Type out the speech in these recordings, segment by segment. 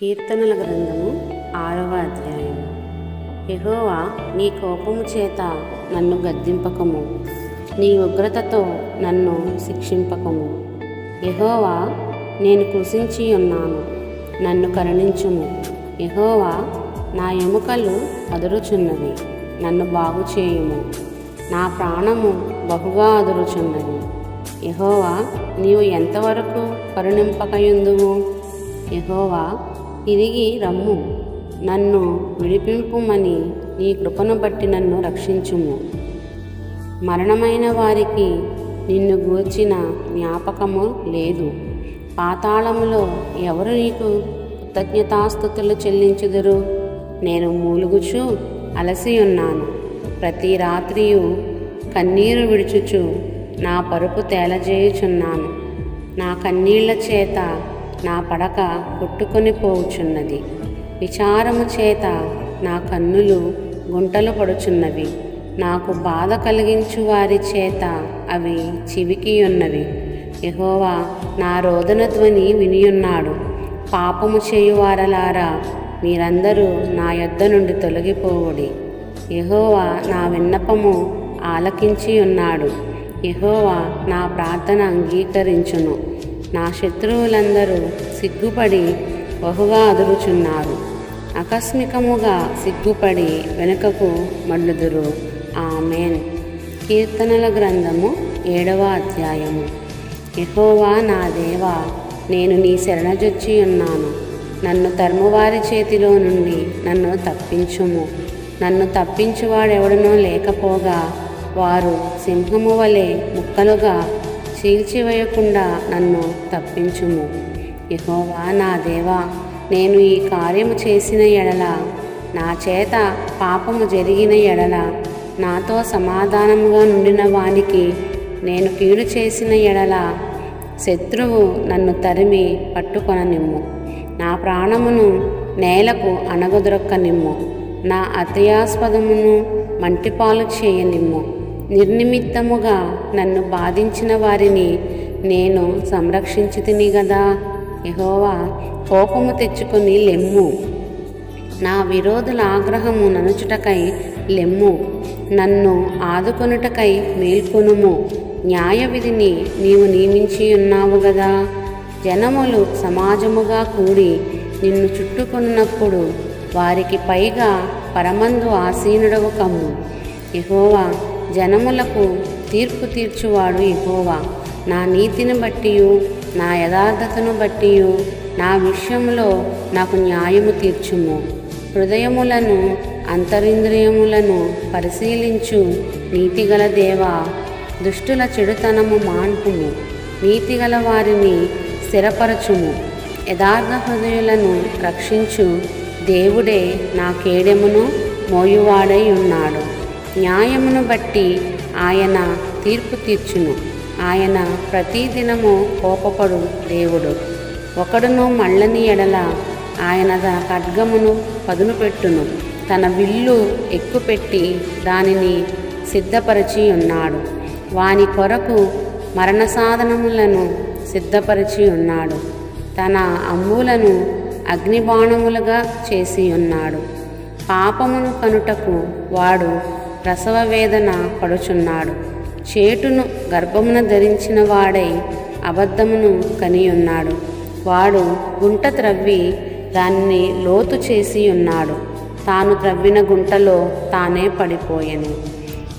కీర్తనల గ్రంథము ఆరవ అధ్యాయం యెహోవా నీ కోపము చేత నన్ను గద్దింపకము. నీ ఉగ్రతతో నన్ను శిక్షింపకము. యెహోవా నేను కృషించి ఉన్నాను నన్ను కరుణించుము. యెహోవా నా ఎముకలు అదురుచున్నవి నన్ను బాగు చేయుము. నా ప్రాణము బహుగా అదురుచున్నది. యెహోవా నీవు ఎంతవరకు కరుణింపకయుందువు? యెహోవా తిరిగి రమ్ము. నన్ను విడిపింపుమని నీ కృపను బట్టి నన్ను రక్షించుము. మరణమైన వారికి నిన్ను గూర్చిన జ్ఞాపకము లేదు. పాతాళములో ఎవరు నీకు కృతజ్ఞతాస్థుతులు చెల్లించుదురు? నేను మూలుగుచు అలసి ఉన్నాను. ప్రతి రాత్రియు కన్నీరు విడుచుచు నా పరుపు తేలజేయుచున్నాను. నా కన్నీళ్ళ చేత నా పడక కొట్టుకొని పోవుచున్నది విచారము చేత నా కన్నులు గుంటలు పడుచున్నవి. నాకు బాధ కలిగించు వారి చేత అవి చివికి ఉన్నవి యహోవా నా రోదన ధ్వని వినియున్నాడు. పాపము చేయువారలారా మీరందరూ నా యొద్ద నుండి తొలగిపోవుడి. యహోవా నా విన్నపము ఆలకించి ఉన్నాడు యహోవా నా ప్రార్థన అంగీకరించును. నా శత్రువులందరూ సిగ్గుపడి బహుగా అదురుచున్నారు. ఆకస్మికముగా సిగ్గుపడి వెనుకకు మళ్ళుదురు. ఆమెన్. కీర్తనల గ్రంథము ఏడవ అధ్యాయము. ఎహోవా నా దేవా నేను నీ శరణజొచ్చి ఉన్నాను. నన్ను తర్మవారి చేతిలో నుండి నన్ను తప్పించుము. నన్ను తప్పించువాడెవడనో లేకపోగా వారు సింహము వలె ముక్కలుగా చీల్చివేయకుండా నన్ను తప్పించుము. యహోవా నా దేవా నేను ఈ కార్యము చేసిన ఎడల నా చేత పాపము జరిగిన ఎడల నాతో సమాధానముగా నుండిన వానికి నేను కీడు చేసిన ఎడల శత్రువు నన్ను తరిమి పట్టుకొననిమ్ము. నా ప్రాణమును నేలకు అణగదొరక్కనిమ్ము. నా అతయాస్పదమును మంటిపాలు చేయనిమ్ము. నిర్నిమిత్తముగా నన్ను బాధించిన వారిని నేను సంరక్షించి తిని గదా? యహోవా కోపము తెచ్చుకొని లెమ్ము. నా విరోధుల ఆగ్రహము ననుచుటకై లెమ్ము. నన్ను ఆదుకొనుటకై మేల్కొనుము. న్యాయ విధిని నీవు నియమించి ఉన్నావు గదా? జనములు సమాజముగా కూడి నిన్ను చుట్టుకున్నప్పుడు వారికి పైగా పరమందు ఆసీనుడవు కమ్ము యహోవా జనములకు తీర్పు తీర్చువాడు యెహోవా. నా నీతిని బట్టియు నా యథార్థతను బట్టి నా విషయంలో నాకు న్యాయము తీర్చుము. హృదయములను అంతరింద్రియములను పరిశీలించు నీతిగల దేవా దుష్టుల చెడుతనము మాన్పుము. నీతిగల వారిని స్థిరపరచుము. యథార్థ హృదయులను రక్షించు దేవుడే నా కేడెమును మోయువాడై ఉన్నాడు. న్యాయమును బట్టి ఆయన తీర్పు తీర్చును. ఆయన ప్రతిదినము కోపపడు దేవుడు. ఒకడును మళ్ళని ఎడల ఆయన తన ఖడ్గమును పదును పెట్టును తన విల్లు ఎక్కుపెట్టి దానిని సిద్ధపరిచి ఉన్నాడు. వాని కొరకు మరణ సాధనములను సిద్ధపరిచి ఉన్నాడు. తన అమ్ములను అగ్నిబాణములుగా చేసి ఉన్నాడు. పాపమును కనుటకు వాడు ప్రసవ వేదన పడుచున్నాడు. చేటును గర్భమున ధరించిన వాడై అబద్ధమును కనియున్నాడు. వాడు గుంట త్రవ్వి దాన్ని లోతు చేసి ఉన్నాడు. తాను త్రవ్విన గుంటలో తానే పడిపోయెను.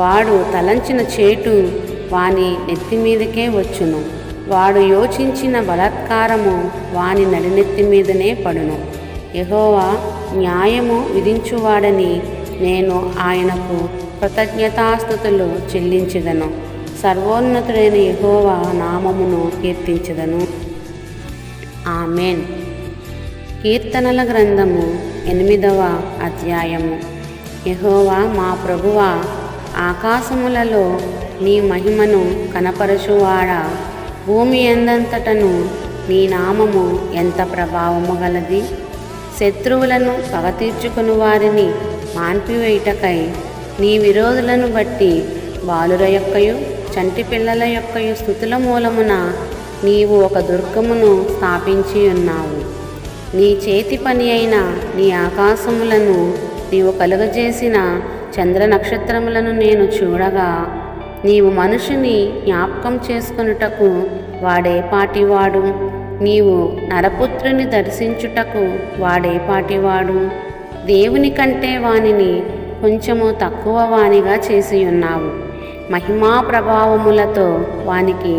వాడు తలంచిన చేటు వాని నెత్తి మీదకే వచ్చును. వాడు యోచించిన బలాత్కారము వాని నడినెత్తి మీదనే పడును. యహోవా న్యాయము విధించువాడని నేను ఆయనకు కృతజ్ఞతాస్థుతులు చెల్లించెదను. సర్వోన్నతుడైన యెహోవా నామమును కీర్తించదను. ఆమెన్. కీర్తనల గ్రంథము ఎనిమిదవ అధ్యాయము. యహోవా మా ప్రభువా ఆకాశములలో నీ మహిమను కనపరచువాడా? భూమి ఎందంతటను నీ నామము ఎంత ప్రభావము గలది? శత్రువులను పగతీర్చుకుని వారిని మాన్పివేయుటకై నీ విరోధులను బట్టి బాలుర యొక్కయు చంటి పిల్లల యొక్కయు స్థుతుల మూలమున నీవు ఒక దుర్గమును స్థాపించి ఉన్నావు. నీ చేతి పని అయిన నీ ఆకాశములను నీవు కలుగజేసిన చంద్ర నక్షత్రములను నేను చూడగా నీవు మనుషుని జ్ఞాపకం చేసుకొనుటకు వాడే పాటివాడు. నీవు నరపుత్రుని దర్శించుటకు వాడే పాటివాడు. దేవుని కంటే వానిని కొంచెము తక్కువ వానిగా చేసి ఉన్నావు మహిమా ప్రభావములతో వానికి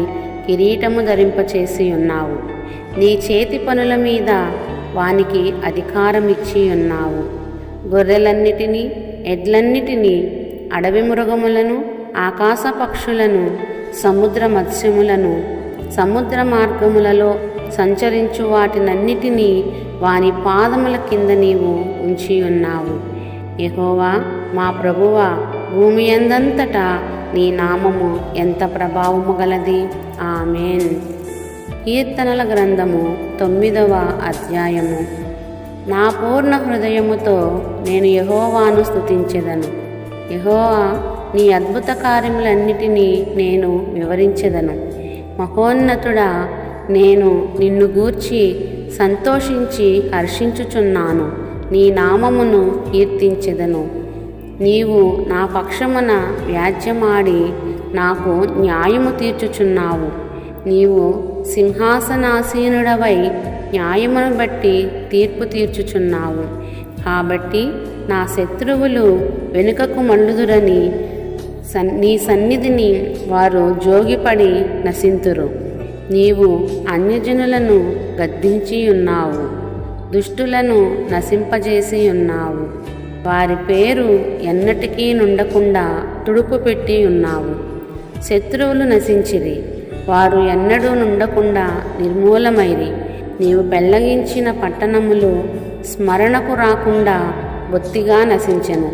కిరీటము ధరింపచేసి ఉన్నావు నీ చేతి పనుల మీద వానికి అధికారం ఇచ్చి ఉన్నావు గొర్రెలన్నిటినీ ఎడ్లన్నిటినీ అడవి మృగములను ఆకాశ పక్షులను సముద్ర మత్స్యములను సముద్ర మార్గములలో సంచరించు వాటినన్నిటినీ వాని పాదముల కింద నీవు ఉంచి ఉన్నావు యహోవా మా ప్రభువా భూమి ఎందంతటా నీ నామము ఎంత ప్రభావము గలది? ఆమెన్. కీర్తనల గ్రంథము తొమ్మిదవ అధ్యాయము. నా పూర్ణ హృదయముతో నేను యహోవాను స్థుతించెదను యహోవా నీ అద్భుత కార్యములన్నిటినీ నేను వివరించెదను. మహోన్నతుడా నేను నిన్ను గూర్చి సంతోషించి హర్షించుచున్నాను. నీ నామమును కీర్తించెదను. నీవు నా పక్షమున వ్యాజ్యమాడి నాకు న్యాయము తీర్చుచున్నావు. నీవు సింహాసనాసీనుడవై న్యాయమును బట్టి తీర్పు తీర్చుచున్నావు. కాబట్టి నా శత్రువులు వెనుకకు మళ్ళుదురని సన్ నీ సన్నిధిని వారు జోగిపడి నశింతురు. నీవు అన్యజనులను గద్దించి ఉన్నావు దుష్టులను నశింపజేసి ఉన్నావు వారి పేరు ఎన్నటికీ నుండకుండా తుడుపు పెట్టి ఉన్నావు శత్రువులు నశించిరి. వారు ఎన్నడూ నుండకుండా నిర్మూలమైరి. నీవు పెళ్ళగించిన పట్టణములు స్మరణకు రాకుండా బొత్తిగా నశించెను.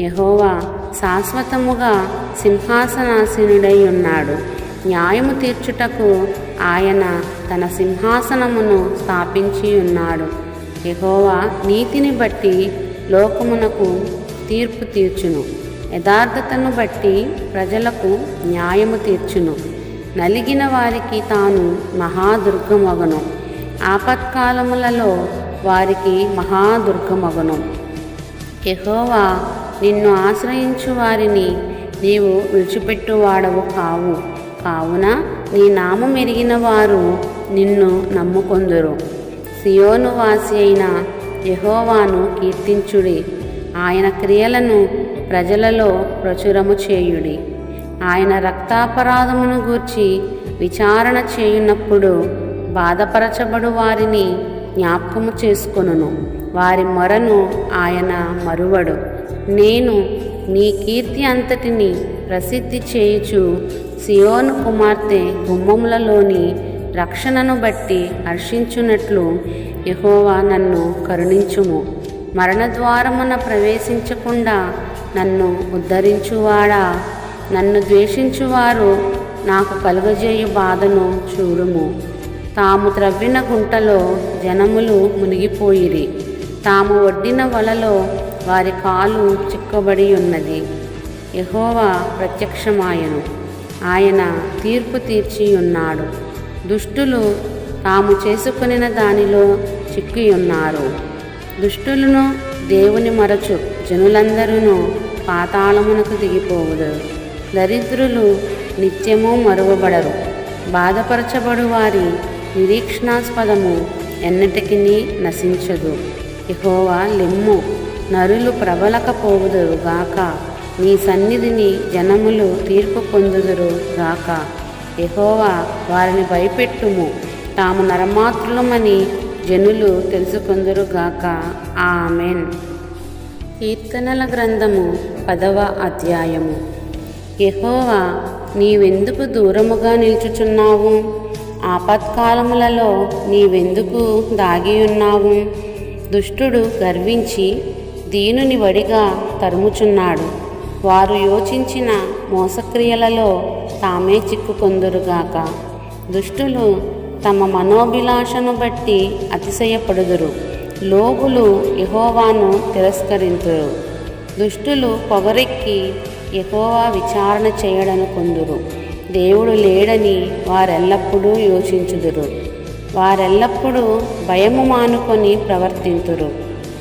యహోవా శాశ్వతముగా సింహాసనాసీనుడై ఉన్నాడు న్యాయము తీర్చుటకు ఆయన తన సింహాసనమును స్థాపించి ఉన్నాడు యహోవా నీతిని బట్టి లోకమునకు తీర్పు తీర్చును. యథార్థతను బట్టి ప్రజలకు న్యాయము తీర్చును. నలిగిన వారికి తాను మహాదుర్గమగను. ఆపత్కాలములలో వారికి మహాదుర్గమగను. యహోవా నిన్ను ఆశ్రయించు వారిని నీవు విడిచిపెట్టువాడవు కావు. కావున నీ నామం ఎరిగిన వారు నిన్ను నమ్ముకొందురు. సియోను వాసి అయిన యహోవాను కీర్తించుడి. ఆయన క్రియలను ప్రజలలో ప్రచురము చేయుడి. ఆయన రక్తాపరాధమును గూర్చి విచారణ చేయునప్పుడు బాధపరచబడు వారిని జ్ఞాపకము చేసుకొనును. వారి మొరను ఆయన మరువడు. నేను నీ కీర్తి అంతటిని ప్రసిద్ధి చేయుచు సియోను కుమార్తె గుమ్మములలోని రక్షణను బట్టి హర్షించున్నట్లు యహోవా నన్ను కరుణించుము. మరణద్వారమున ప్రవేశించకుండా నన్ను ఉద్ధరించువాడా? నన్ను ద్వేషించువారు నాకు కలుగజేయు బాధను చూడుము. తాము త్రవ్విన గుంటలో జనములు మునిగిపోయిరి. తాము ఒడ్డిన వలలో వారి కాలు చిక్కబడి ఉన్నది యహోవా ప్రత్యక్షమాయను. ఆయన తీర్పు తీర్చి ఉన్నాడు దుష్టులు తాము చేసుకునిన దానిలో చిక్కి ఉన్నారు దుష్టులను దేవుని మరచు జనులందరూ పాతాళమునకు దిగిపోవుదు. దరిద్రులు నిత్యము మరువబడరు. బాధపరచబడు వారి నిరీక్షణాస్పదము ఎన్నటికి నశించదు. ఇహోవా లెమ్ము నరులు ప్రబలకపోవుదురుగాక. నీ సన్నిధిని జనములు తీర్పు పొందుదురు గాక యహోవా వారిని భయపెట్టుము. తాము నరమాత్రులమని జనులు తెలుసుకుందరుగాక ఆమెన్. కీర్తనల గ్రంథము పదవ అధ్యాయము. యహోవా నీవెందుకు దూరముగా నిల్చుచున్నావు? ఆపత్కాలములలో నీవెందుకు దాగి ఉన్నావు? దుష్టుడు గర్వించి దీనుని వడిగా తరుముచున్నాడు. వారు యోచించిన మోసక్రియలలో తామే చిక్కుకొందురుగాక. దుష్టులు తమ మనోభిలాషను బట్టి అతిశయపడుదురు. లోగులు యహోవాను తిరస్కరింతురు. దుష్టులు పొగరెక్కి ఎహోవా విచారణ చేయడను కొందురు. దేవుడు లేడని వారెల్లప్పుడూ యోచించుదురు. వారెల్లప్పుడూ భయము మానుకొని ప్రవర్తింతురు.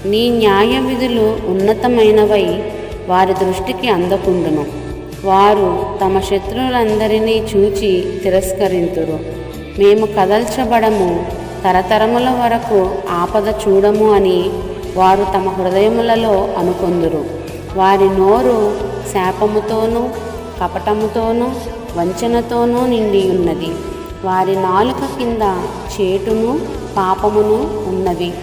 నీ న్యాయ విధులు ఉన్నతమైనవై వారి దృష్టికి అందకుండును. వారు తమ శత్రువులందరినీ చూచి తిరస్కరింతురు. మేము కదల్చబడము తరతరముల వరకు ఆపద చూడము అని వారు తమ హృదయములలో అనుకొందురు. వారి నోరు శాపముతోనూ కపటముతోనూ వంచనతోనూ నిండి ఉన్నది. వారి నాలుక కింద చేటును పాపమును ఉన్నవి.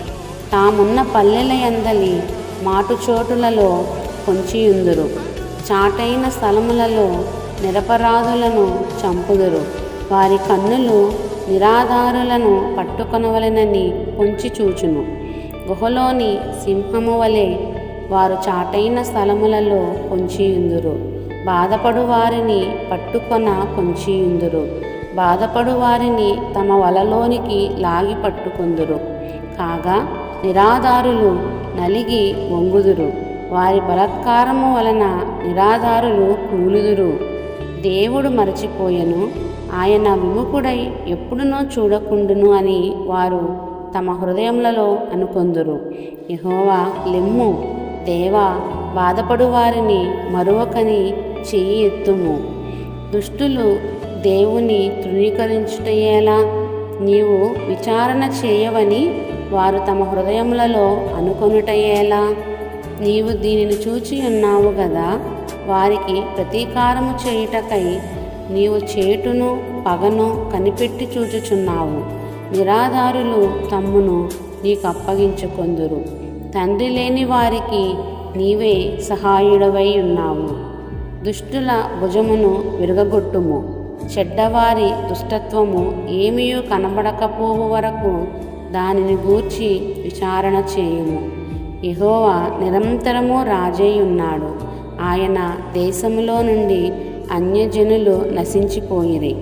తామున్న పల్లెల ఎందలి మాటుచోటులలో పొంచియుందురు. చాటైన స్థలములలో నిరపరాధులను చంపుదురు. వారి కన్నులు నిరాధారులను పట్టుకొనవలెనని పొంచి చూచును. గుహలోని సింహము వలె వారు చాటైన స్థలములలో పొంచియుందురు. బాధపడు వారిని పట్టుకొన పొంచియుందురు. బాధపడు వారిని తమ వలలోనికి లాగి పట్టుకుందురు. కాగా నిరాధారులు నలిగి వంగుదురు. వారి బలత్కారము వలన నిరాధారులు కూలుదురు. దేవుడు మరచిపోయెను. ఆయన విముఖుడై ఎప్పుడునో చూడకుండును అని వారు తమ హృదయములలో అనుకొందురు. యహోవా లెమ్ము. దేవా బాధపడు వారిని మరొకని చెయ్యి ఎత్తుము. దుష్టులు దేవుని తృణీకరించుటయేలా నీవు విచారణ చేయవని వారు తమ హృదయములలో అనుకొనుటయేలా నీవు దీనిని చూచి ఉన్నావు కదా వారికి ప్రతీకారము చేయుటకై నీవు చేటును పగను కనిపెట్టి చూచుచున్నావు. నిరాధారులు తమ్మును నీకు అప్పగించుకొందురు తండ్రి లేని వారికి నీవే సహాయుడవై ఉన్నావు. దుష్టుల భుజమును విరగగొట్టుము. చెడ్డవారి దుష్టత్వము ఏమీ కనబడకపోవు వరకు దానిని గూర్చి విచారణ చేయుము. ఇహోవా నిరంతరము రాజయ్యున్నాడు ఆయన దేశములో నుండి అన్యజనులు నశించిపోయిరి.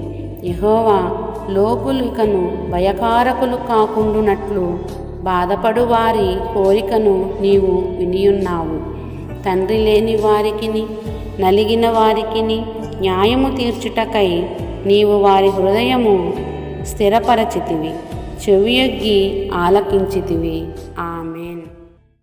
ఇహోవా లోపులికను భయకారకులు కాకుండునట్లు బాధపడు వారి కోరికను నీవు వినియున్నావు. తండ్రి లేని వారికిని నలిగిన వారికిని న్యాయము తీర్చుటకై నీవు వారి హృదయము స్థిరపరచితివి. చెవియొగ్గి ఆలకించితివి. ఆమె